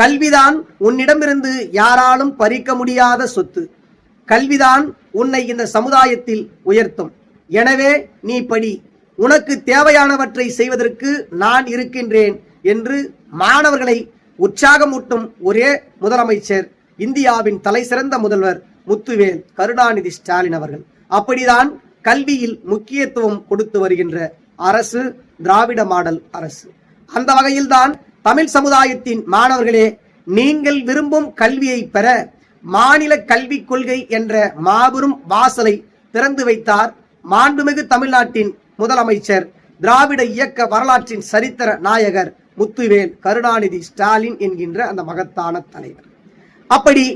கல்விதான் உன்னிடமிருந்து யாராலும் பறிக்க முடியாத சொத்து. கல்விதான் உன்னை இந்த சமுதாயத்தில் உயர்த்தும். எனவே நீ படி. உனக்கு தேவையானவற்றை செய்வதற்கு நான் இருக்கின்றேன் என்று மாணவர்களை உற்சாகமூட்டும் ஒரே முதலமைச்சர் இந்தியாவின் தலைசிறந்த முதல்வர் முத்துவேல் கருணாநிதி ஸ்டாலின் அவர்கள். அப்படிதான் கல்வியில் முக்கியத்துவம் கொடுத்து வருகின்ற அரசு திராவிட மாடல் அரசு. அந்த வகையில்தான் தமிழ் சமுதாயத்தின் மாணவர்களே நீங்கள் விரும்பும் கல்வியை பெற மாநில கல்விக் கொள்கை என்ற மாபெரும் வாசலை திறந்து வைத்தார் மாண்புமிகு தமிழ்நாட்டின் முதலமைச்சர் திராவிட இயக்க வரலாற்றின் சரித்திர நாயகர் முத்துவேல் கருணாநிதி ஸ்டாலின் என்கின்ற அந்த மகத்தான தலைவர். அப்படி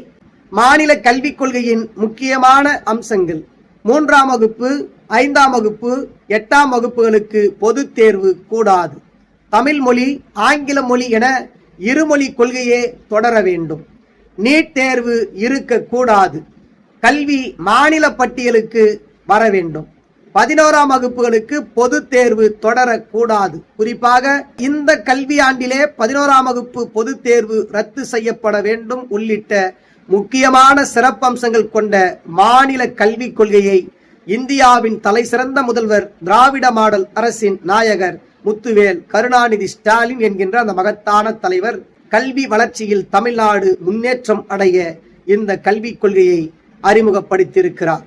மாநில கல்விக் கொள்கையின் முக்கியமான அம்சங்கள் மூன்றாம் வகுப்பு ஐந்தாம் வகுப்பு எட்டாம் வகுப்புகளுக்கு பொதுத் தேர்வு கூடாது. தமிழ் மொழி ஆங்கில மொழி என இருமொழி கொள்கையே தொடர வேண்டும். நீட் தேர்வு இருக்கக்கூடாது கல்வி மாநில பட்டியலுக்கு வர வேண்டும். பதினோராம் வகுப்புகளுக்கு பொது தேர்வு தொடரக்கூடாது குறிப்பாக இந்த கல்வி ஆண்டிலே பதினோராம் வகுப்பு பொது தேர்வு ரத்து செய்யப்பட வேண்டும் உள்ளிட்ட முக்கியமான சிறப்பம்சங்கள் கொண்ட மாநில கல்விக் கொள்கையை இந்தியாவின் தலைசிறந்த முதல்வர் திராவிட மாடல் அரசின் நாயகர் முத்துவேல் கருணாநிதி ஸ்டாலின் என்கின்ற அந்த மகத்தான தலைவர் கல்வி வளர்ச்சியில் தமிழ்நாடு முன்னேற்றம் அடைய இந்த கல்விக் கொள்கையை அறிமுகப்படுத்தியிருக்கிறார்.